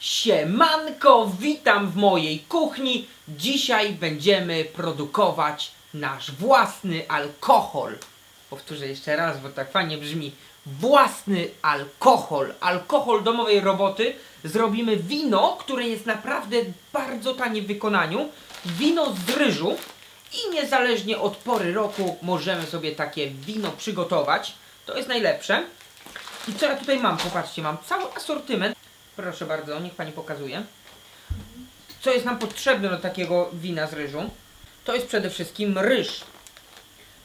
Siemanko, witam w mojej kuchni. Dzisiaj będziemy produkować nasz własny alkohol. Powtórzę jeszcze raz, bo tak fajnie brzmi. Własny alkohol. Alkohol domowej roboty. Zrobimy wino, które jest naprawdę bardzo tanie w wykonaniu. Wino z ryżu. I niezależnie od pory roku możemy sobie takie wino przygotować. To jest najlepsze. I co ja tutaj mam? Popatrzcie, mam cały asortyment. Proszę bardzo, niech pani pokazuje. Co jest nam potrzebne do takiego wina z ryżu? To jest przede wszystkim ryż.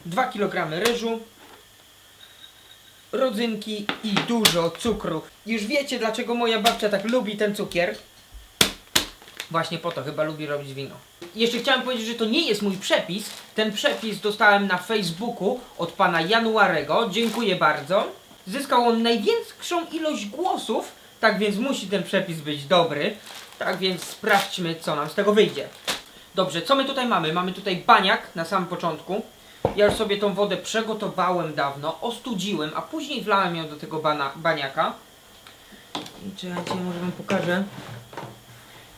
2 kg ryżu, rodzynki i dużo cukru. Już wiecie, dlaczego moja babcia tak lubi ten cukier. Właśnie po to chyba lubi robić wino. Jeszcze chciałem powiedzieć, że to nie jest mój przepis. Ten przepis dostałem na Facebooku od pana Januarego. Dziękuję bardzo. Zyskał on największą ilość głosów, tak więc musi ten przepis być dobry. Tak więc sprawdźmy, co nam z tego wyjdzie. Dobrze, co my tutaj mamy? Mamy tutaj baniak na samym początku. Ja już sobie tą wodę przegotowałem dawno, ostudziłem, a później wlałem ją do tego bana, baniaka. I czekajcie, może wam pokażę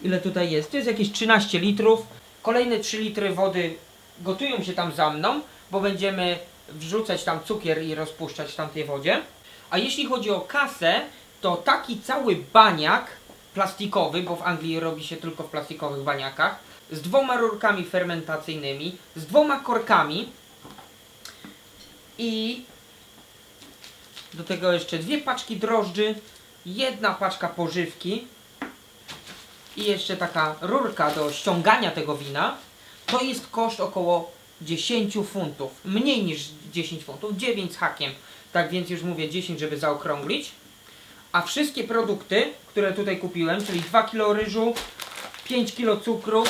ile tutaj jest. To jest jakieś 13 litrów. Kolejne 3 litry wody gotują się tam za mną, bo będziemy wrzucać tam cukier i rozpuszczać w tamtej wodzie. A jeśli chodzi o kasę, to taki cały baniak plastikowy, bo w Anglii robi się tylko w plastikowych baniakach, z dwoma rurkami fermentacyjnymi, z dwoma korkami i do tego jeszcze dwie paczki drożdży, jedna paczka pożywki i jeszcze taka rurka do ściągania tego wina, to jest koszt około 10 funtów. Mniej niż 10 funtów, 9 z hakiem. Tak więc już mówię 10, żeby zaokrąglić. A wszystkie produkty, które tutaj kupiłem, czyli 2 kg ryżu, 5 kg cukru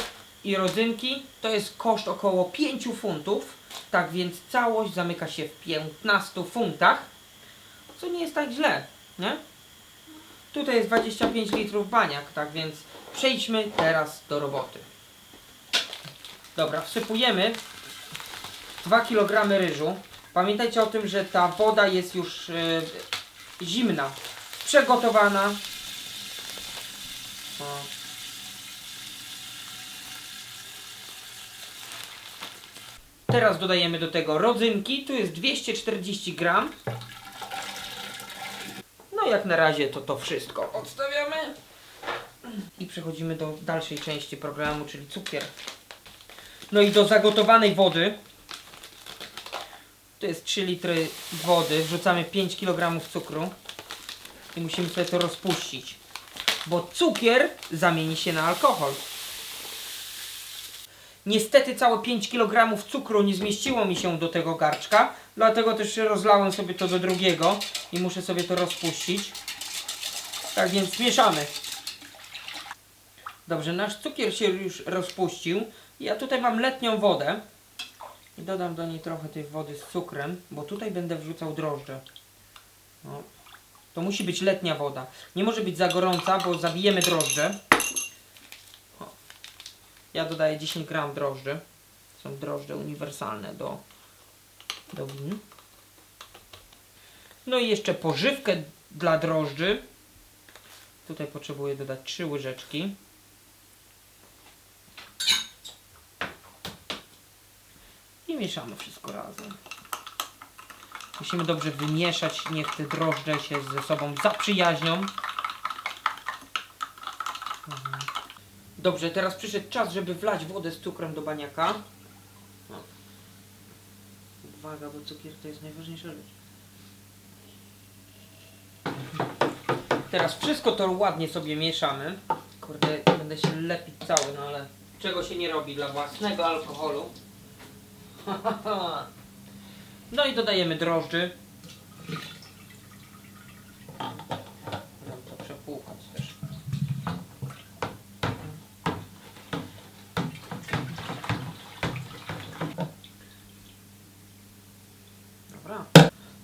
i rodzynki, to jest koszt około 5 funtów. Tak więc całość zamyka się w 15 funtach, co nie jest tak źle, nie? Tutaj jest 25 litrów baniak, tak więc przejdźmy teraz do roboty. Dobra, wsypujemy 2 kg ryżu. Pamiętajcie o tym, że ta woda jest już e, zimna, przygotowana. O. Teraz dodajemy do tego rodzynki. Tu jest 240 gram. No jak na razie to to wszystko odstawiamy. I przechodzimy do dalszej części programu, czyli cukier. No i do zagotowanej wody. To jest 3 litry wody. Wrzucamy 5 kg cukru. I musimy sobie to rozpuścić. Bo cukier zamieni się na alkohol. Niestety całe 5 kg cukru nie zmieściło mi się do tego garczka, dlatego też rozlałem sobie to do drugiego i muszę sobie to rozpuścić. Tak więc mieszamy. Dobrze, nasz cukier się już rozpuścił. Ja tutaj mam letnią wodę i dodam do niej trochę tej wody z cukrem, bo tutaj będę wrzucał drożdże. O. To musi być letnia woda. Nie może być za gorąca, bo zabijemy drożdże. Ja dodaję 10 gram drożdży. Są drożdże uniwersalne do, do win. No i jeszcze pożywkę dla drożdży. Tutaj potrzebuję dodać 3 łyżeczki. I mieszamy wszystko razem. Musimy dobrze wymieszać, niech te drożdże się ze sobą zaprzyjaźnią. Mhm. Dobrze, teraz przyszedł czas, żeby wlać wodę z cukrem do baniaka. No. Uwaga, bo cukier to jest najważniejsza rzecz. Teraz wszystko to ładnie sobie mieszamy. Kurde, będę się lepić cały, no ale czego się nie robi dla własnego alkoholu. No i dodajemy drożdży. Mam to przepłukać też. Dobra.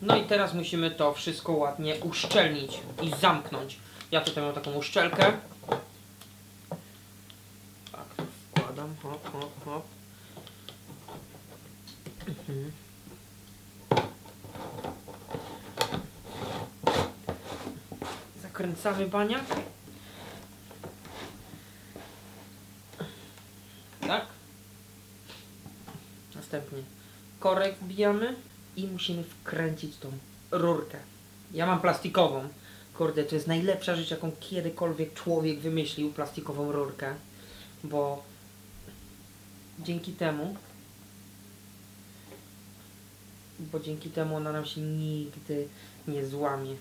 No i teraz musimy to wszystko ładnie uszczelnić i zamknąć. Ja tutaj mam taką uszczelkę. Tak, wkładam, hop, hop, hop. Mhm. kręcawy baniak. Tak. Następnie korek wbijamy i musimy wkręcić tą rurkę. Ja mam plastikową. Kurde, to jest najlepsza rzecz, jaką kiedykolwiek człowiek wymyślił, plastikową rurkę, bo dzięki temu bo dzięki temu ona nam się nigdy nie złamie.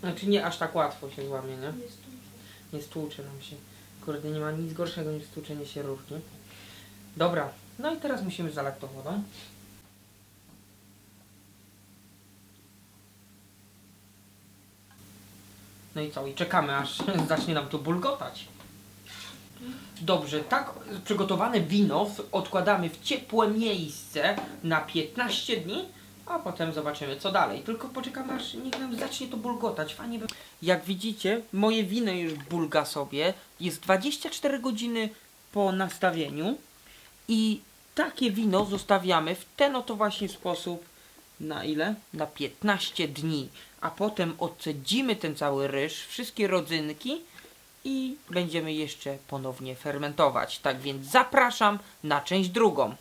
Znaczy nie aż tak łatwo się złamie, nie? Nie stłucze nam się. Kurde, nie ma nic gorszego niż stłuczenie się rurki. Dobra, no i teraz musimy zalać to wodą. No i co? I czekamy aż zacznie nam to bulgotać. Dobrze, tak przygotowane wino odkładamy w ciepłe miejsce na 15 dni, a potem zobaczymy co dalej. Tylko poczekamy aż niech nam zacznie to bulgotać. Fajnie by... Jak widzicie, moje wino już bulga sobie. Jest 24 godziny po nastawieniu i takie wino zostawiamy w ten oto właśnie sposób na ile? Na 15 dni. A potem odcedzimy ten cały ryż, wszystkie rodzynki i będziemy jeszcze ponownie fermentować. Tak więc zapraszam na część drugą.